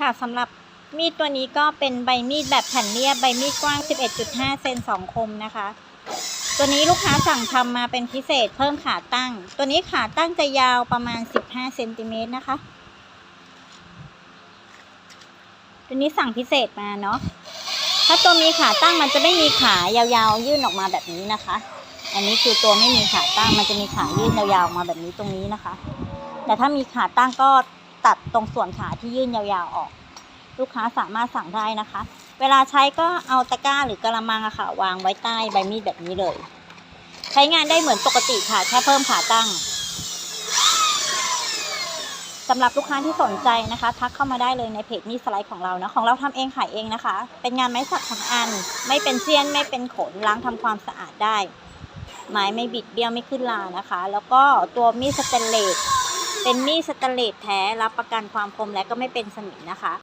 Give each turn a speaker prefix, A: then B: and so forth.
A: ค่ะสำหรับมีดตัวนี้ก็เป็นใบมีดแบบแผ่นเรียบใบมีดกว้าง 11.5 เซน2 คมนะคะ ตัวนี้ลูกค้าสั่งทำมาเป็นพิเศษเพิ่มขาตั้ง ตัวนี้ขาตั้งจะยาวประมาณ 15 เซนติเมตรนะคะ ตัวนี้สั่งพิเศษมาเนาะ ถ้าตัวมีขาตั้งมันจะไม่มีขายาวๆ ยื่นออกมาแบบนี้นะคะ อันนี้คือตัวไม่มีขาตั้งมันจะมีขายื่นยาวๆมาแบบนี้ตรงนี้นะคะ แต่ถ้ามีขาตั้งก็ ตัดตรงส่วนขาที่ยื่นยาวๆออก ลูกค้าสามารถสั่งได้นะคะ เวลาใช้ก็เอาตะกร้าหรือกระมังอะค่ะ วางไว้ใต้ใบมีดแบบนี้เลย ใช้งานได้เหมือนปกติค่ะ แค่เพิ่มขาตั้งสำหรับลูกค้าที่สนใจนะคะ ทักเข้ามาได้เลยในเพจมีสไลด์ของเรานะของเราทำเองขายเองนะคะ เป็นงานไม้สักทั้งอัน ไม่เป็นเสี้ยนไม่เป็นขนล้างทำความสะอาดได้ ไม้ไม่บิดเบี้ยวไม่ขึ้นลานะคะ แล้วก็ตัวมีดสเตนเลส เป็นมีดสเตนเลสแท้รับประกันความคมและก็ไม่เป็นสนิมนะคะ